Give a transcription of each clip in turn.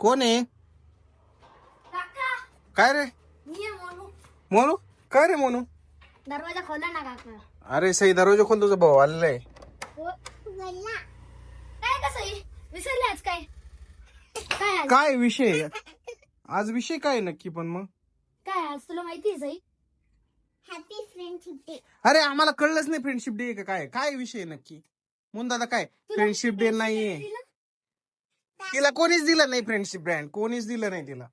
कोण आहे? काका. काय रे? मोनू. मोनू? काय रे मोनू? दरवाजा खोला ना काका. अरे सई दरवाजा खोल तुझा भाऊ आलेला आहे. हो काय विसरले आज काय? काय आज? काय विषय? आज विषय काय नक्की पण मग? काय आज तुला माहिती आहे सई? हॅपी फ्रेंडशिप डे अरे आम्हाला कळलंच नाही फ्रेंडशिप डे का काय? काय विषय नक्की? म्हणून दादा काय फ्रेंडशिप डे नाहीये. तिला कोणीच दिलं नाही फ्रेंडशिप बँड कोणीच दिलं नाही तिला.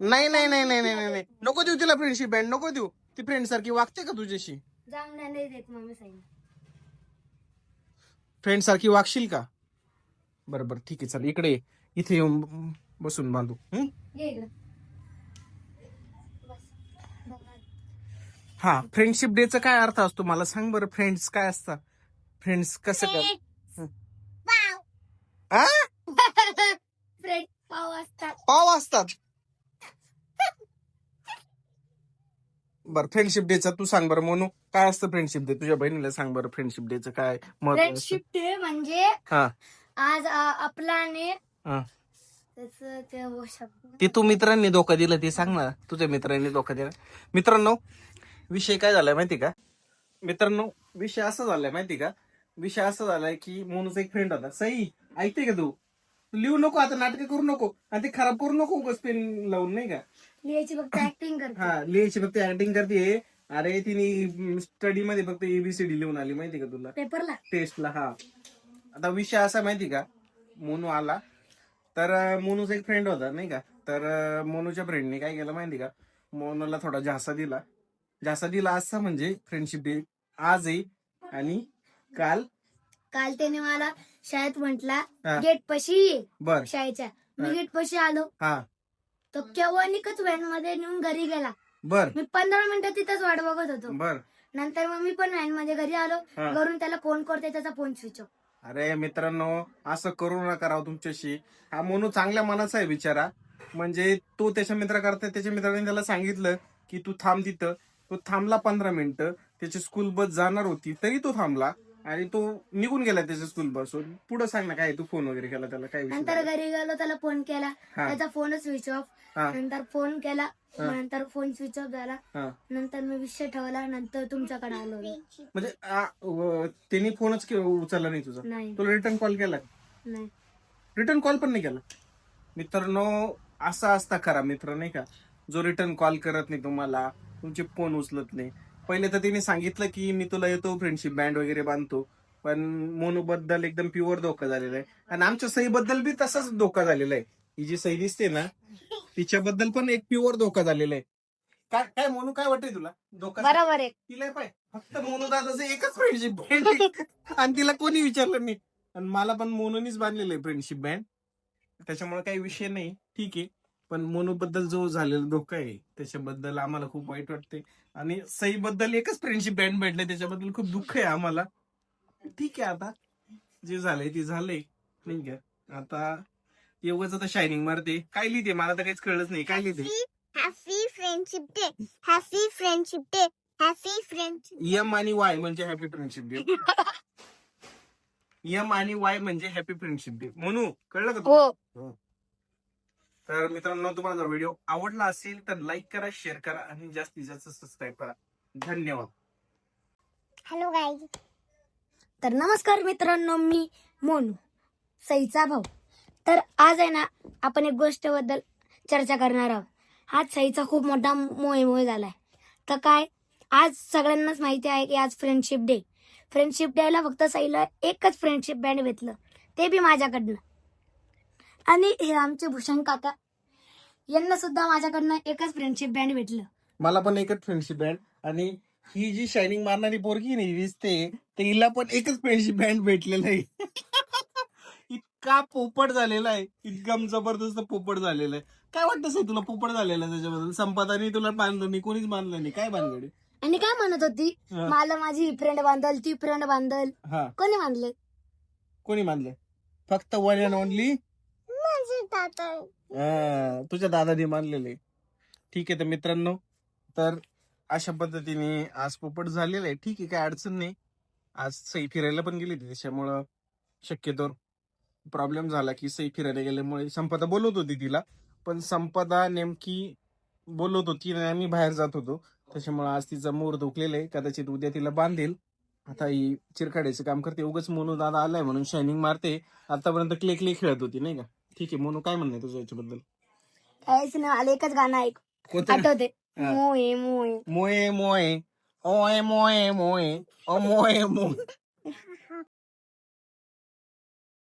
नाही नाही नाही नाही नाही नाही नाही. नको देऊ तिला फ्रेंडशिप बँड नको देऊ. ती फ्रेंड सारखी वागते का तुझ्याशी? जाऊन नाही देत मम्मी साई फ्रेंड सारखी वागशील का? बरं बरं ठीक आहे चल इकडे ये. इथे येऊन ब- बसून बांधू. हं? ये इकडं. बस हा फ्रेंडशिप डे चा काय अर्थ असतो? मला सांग बरं फ्रेंड्स काय असतात? फ्रेंड्स कसं कर आ? फ्रेंड पाव असतात. पाव असतात. बरं फ्रेंडशिप डे चा तू सांग बरं मोनू. काय असतं फ्रेंडशिप डे तुझ्या बहिणीला सांग बरं फ्रेंडशिप डे चं काय महत्त्व? फ्रेंडशिप डे म्हणजे हा. आज आपलाने हा. त्याच ते हो शब्द ते तू मित्रांनी धोका दिला ते सांग ना. तुझ्या मित्रांनी धोका दिला. मित्रांनो विषय काय झालाय माहिती का? मित्रांनो विषय असा झालाय माहिती का? विषय असा झालाय की मोनूचा एक फ्रेंड होता. सई ऐकते का तू? तू लिहू नको आता नाटक करू नको. आणि ते खराब करू नको उगाच पेन लावून नाही का? लिहायची फक्त ऍक्टिंग करते. हा लिहायची फक्त ऍक्टिंग करते. अरे तिने स्टडी मध्ये फक्त एबीसीडी लिहून आली माहिती का तुला? पेपरला टेस्टला हा. आता विषय असा माहिती का? मोनू आला. तर अं, मोनूचा एक फ्रेंड होता नाही का? तर अं, मोनूच्या फ्रेंडने काय केलं माहिती का? मोनूला थोडा झासा दिला. झासा दिला असा म्हणजे फ्रेंडशिप डे आज आहे आणि काल? काल त्याने मला शाळेत म्हटला हा. गेट पशी. बर. शाळेच्या. हा. मी गेट पशी आलो. हा. तो केव्हा निकच व्हॅनमध्ये नेऊन घरी गेला. बर. मी पंधरा मिनिटं तिथंच वाट बघत होतो. बर. नंतर मग मी पण व्हॅनमध्ये घरी आलो. हा. घरून त्याला फोन करते त्याचा फोन स्विच ऑफ. अरे मित्रांनो असं करू नका राव तुमच्याशी. हा मोनू चांगल्या मनाचा आहे बिचारा. म्हणजे तो त्याच्या मित्र करता त्याच्या मित्राने त्याला सांगितलं की तू थांब तिथं. तो थांबला पंधरा मिनिटं. त्याची स्कूल बस जाणार होती तरी तो थांबला. आणि तो निघून गेला त्याच्या स्कूल बसून. पुढे सांग ना काय तू फोन वगैरे केला त्याला काय विषय नंतर? घरी गेलो त्याला फोन केला. हा. त्याचा फोनच स्विच ऑफ हा. नंतर फोन केला. हा. नंतर फोन स्विच ऑफ झाला. हा. नंतर मी विषय ठेवला नंतर तुमच्याकडे आलो. म्हणजे आ, व- त्यांनी फोनच के- उचलला नाही तुझा? नाही. तुला रिटर्न कॉल केला? नाही. रिटर्न कॉल पण नाही केला? मित्रांनो असा असता खरा मित्र नाही का? जो रिटर्न कॉल करत नाही तुम्हाला तुमचे फोन उचलत नाही. पहिले तर तिने सांगितलं की मी तुला येतो फ्रेंडशिप बँड वगैरे बांधतो. पण मोनू बद्दल एकदम प्युअर धोका झालेला आहे. आणि आमच्या सई बद्दल बी तसाच धोका झालेला आहे. ही जी सई दिसते ना तिच्याबद्दल पण एक प्युअर धोका झालेला आहे. काय काय मोनू काय वाटतंय तुला? धोका बरोबर आहे. तिला पाय. फक्त मोनू दादाचं एकच फ्रेंडशिप बँड आणि तिला कोणी विचारलं नाही. आणि मला पण मोनूनीच बांधलेलं आहे फ्रेंडशिप बँड त्याच्यामुळे काही विषय नाही. ठीक आहे. पण मोनू बद्दल जो झालेला धोका आहे त्याच्याबद्दल आम्हाला खूप वाईट वाटते आणि सई बद्दल एकच फ्रेंडशिप बँड भेटलंय त्याच्याबद्दल खूप दुःख आहे आम्हाला. ठीक आहे आता. जे झालंय ते झालंय. नाही का? आता एवढंच आता शायनिंग मारते. काय लिहिते? मला तर काहीच कळलंच नाही. काय लिहिते? Happy friendship day happy friendship day happy friendship M आणि वाय म्हणजे हॅपी फ्रेंडशिप डे एम आणि वाय म्हणजे हॅपी फ्रेंडशिप डे म्हणू कळलं का? हो. तर मित्रांनो तुम्हाला जर व्हिडिओ आवडला असेल तर लाईक करा शेअर करा आणि जास्तीत जास्त सबस्क्राईब करा. धन्यवाद. हॅलो गाईज तर नमस्कार मित्रांनो मी मोनू सईचा भाऊ. तर आज आहे ना आपण एक गोष्टबद्दल चर्चा करणार आहोत. आज सईचा खूप मोठा मोह झाला झालाय. तर काय आज सगळ्यांनाच माहिती आहे की आज फ्रेंडशिप डे फ्रेंडशिप डेला फक्त सईला एकच फ्रेंडशिप बँड भेटलं. ते बी माझ्याकडनं. आणि हे आमचे भूषण काका. यांना सुद्धा माझ्याकडनं एकच फ्रेंडशिप बँड भेटलं. मला पण एकच फ्रेंडशिप बँड आणि ही जी शायनिंग मारणारी पोरगी नाही दिसते तर हिला पण एकच फ्रेंडशिप बँड भेटलेलं आहे. इतका पोपट झालेला आहे. एकदम जबरदस्त पोपट झालेला आहे. काय वाटतं सर तुला पोपट झालेला त्याच्याबद्दल? संपादाने तुला बांधलं नाही कोणीच बांधलं नाही. काय बांधगडे आणि काय म्हणत होती? हा. मला माझी फ्रेंड बांधल ती फ्रेंड बांधल. हा. कोणी बांधले कोणी बांधलं फक्त वन अँड ओनली माझे दादा. हा, तुझ्या दादाने मानलेले. ठीक आहे तर मित्रांनो तर अशा पद्धतीने आज पोपट झालेलं आहे. ठीक आहे काय अडचण नाही. आज सई फिरायला पण गेली होती त्याच्यामुळं शक्यतो प्रॉब्लेम झाला की सई फिरायला गेल्यामुळे संपदा बोलवत होती तिला. पण संपदा नेमकी बोलवत होती आणि आम्ही बाहेर जात होतो. त्याच्यामुळे आज तिचा मोर दुखलेला आहे. कदाचित उद्या तिला बांधेल. आता ही चिरकाड्याचं काम करते. उगाच मोनू दादा आलाय म्हणून शायनिंग मारते. आतापर्यंत क्ले क्ले खेळत होती नाही का? ठीक आहे मोनू काय म्हणणं आहे तुझं याच्याबद्दल? काहीच नाही आलं एकच गाणं ऐक. कोणतं? आठवते हा. मोये मोये मोये मोये ओय मोये मोये ओ मोये मोये